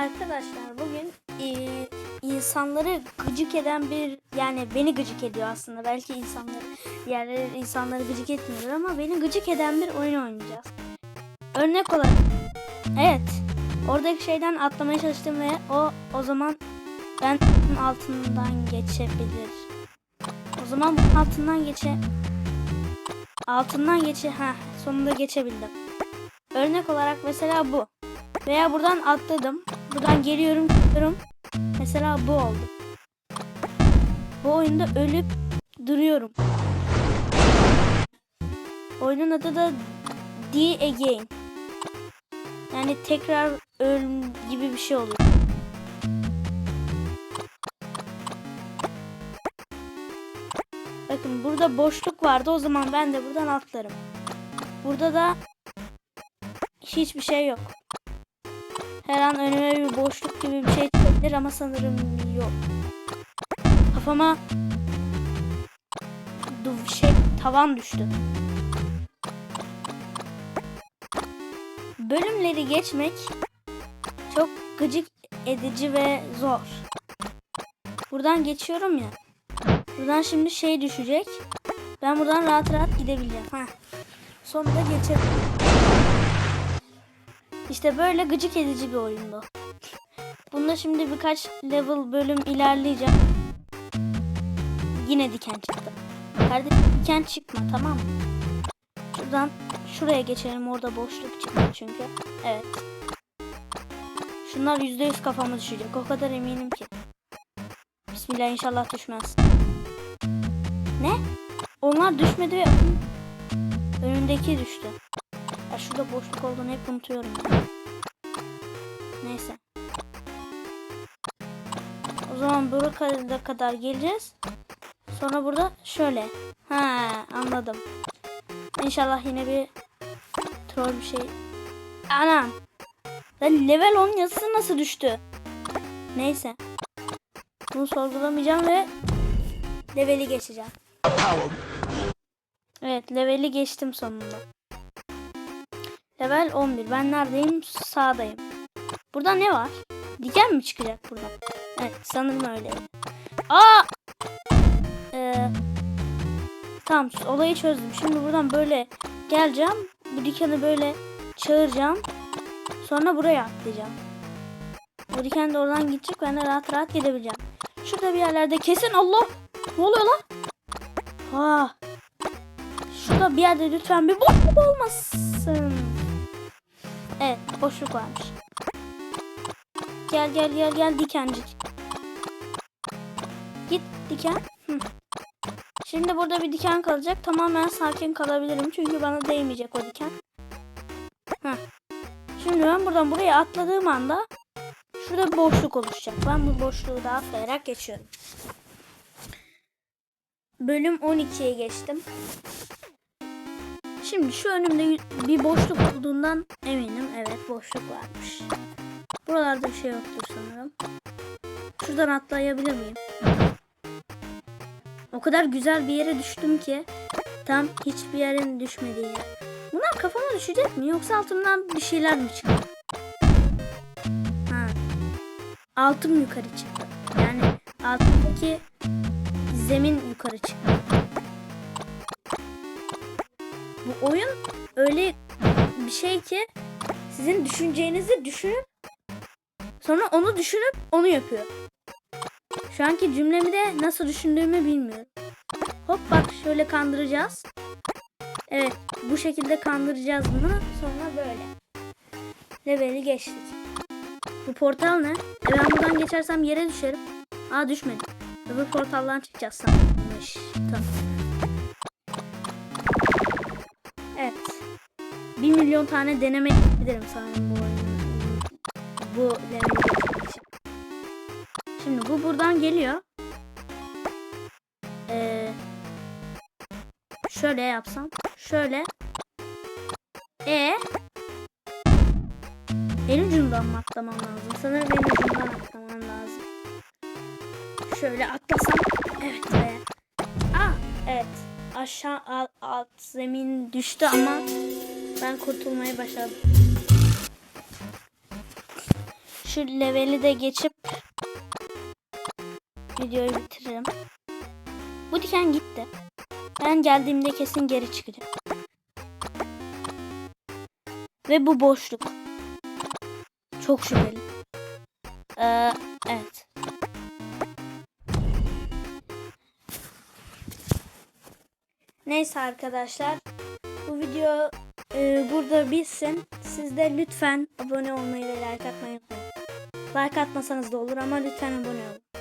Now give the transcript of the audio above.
Arkadaşlar bugün e, insanları gıcık eden bir yani beni gıcık ediyor aslında. Belki insanları diğerleri insanları gıcık etmiyorlar ama beni gıcık eden bir oyun oynayacağız. Örnek olarak evet oradaki şeyden atlamaya çalıştım ve o o zaman ben altından geçebilir. O zaman bunun altından geçe altından geçe ha sonunda geçebildim. Örnek olarak mesela bu. Veya buradan atladım. Buradan geliyorum gidiyorum. Mesela bu oldu. Bu oyunda ölüp duruyorum. Oyunun adı da D Again. Yani tekrar öl gibi bir şey oluyor. Bakın burada boşluk vardı. O zaman ben de buradan atlarım. Burada da hiçbir şey yok. Her an önüme bir boşluk gibi bir şey çıkabilir ama sanırım yok. Kafama şey tavan düştü. Bölümleri geçmek çok gıcık edici ve zor. Buradan geçiyorum ya. Buradan şimdi şey düşecek. Ben buradan rahat rahat gidebileceğim. Heh. Sonunda geçerim. İşte böyle gıcık edici bir oyundu. Bunda şimdi birkaç level bölüm ilerleyeceğim. Yine diken çıktı. Kardeşim diken çıkma tamam mı? Şuradan şuraya geçelim orada boşluk çıktı çünkü. Evet. Şunlar yüzde yüz kafama düşecek. O kadar eminim ki. Bismillah inşallah düşmez. Ne? Onlar düşmedi ve önündeki düştü. Şurada boşluk olduğunu hep unutuyorum. Neyse. O zaman buraya kadar, geleceğiz. Sonra burada şöyle. Ha anladım. İnşallah yine bir troll bir şey. Anam. Lan level 10 yazısı nasıl düştü? Neyse. Bunu sorgulamayacağım ve leveli geçeceğim. Evet leveli geçtim sonunda. Level 11. Ben neredeyim? Sağdayım. Burada ne var? Diken mi çıkacak burada? Evet sanırım öyle. Aa! Ee, tamam olayı çözdüm. Şimdi buradan böyle geleceğim. Bu dikeni böyle çağıracağım. Sonra buraya atlayacağım. O diken de oradan gidecek. Ben de rahat rahat gidebileceğim. Şurada bir yerlerde kesin Allah. Ne oluyor lan? Ah. Şurada bir yerde lütfen bir boşluk olmasın. Evet boşluk varmış. Gel gel gel gel dikencik. Git diken. Hı. Şimdi burada bir diken kalacak. Tamamen sakin kalabilirim. Çünkü bana değmeyecek o diken. Heh. Şimdi ben buradan buraya atladığım anda şurada bir boşluk oluşacak. Ben bu boşluğu da atlayarak geçiyorum. Bölüm 12'ye geçtim. Şimdi şu önümde bir boşluk olduğundan eminim. Evet boşluk varmış. Buralarda bir şey yoktur sanırım. Şuradan atlayabilir miyim? O kadar güzel bir yere düştüm ki tam hiçbir yerin düşmediği yer. Bunlar kafama düşecek mi yoksa altımdan bir şeyler mi çıktı? Ha. Altım yukarı çıktı. Yani altındaki zemin yukarı çıktı. Bu oyun öyle bir şey ki sizin düşüneceğinizi düşünüp sonra onu düşünüp onu yapıyor. Şu anki cümlemi de nasıl düşündüğümü bilmiyorum. Hop bak şöyle kandıracağız. Evet bu şekilde kandıracağız bunu. Sonra böyle. Leveli geçtik. Bu portal ne? E ben buradan geçersem yere düşerim. Aa düşmedim. Öbür portaldan çıkacağız sanırmış. Tamam. 1 milyon tane deneme yapabilirim sanırım bu oyunu. Bu için. Şimdi bu buradan geliyor. Ee, şöyle yapsam. Şöyle. E ee, El ucundan mı atlamam lazım? Sanırım el ucundan atlamam lazım. Şöyle atlasam. Evet be. Aa evet. Aşağı alt, alt zemin düştü ama ben kurtulmayı başardım. şu leveli de geçip videoyu bitiririm. Bu diken gitti. Ben geldiğimde kesin geri çıkacak. Ve bu boşluk. Çok şüpheli. Ee, evet. Neyse arkadaşlar. Bu video e, burada bitsin. Siz de lütfen abone olmayı ve like atmayı unutmayın. Like atmasanız da olur ama lütfen abone olun.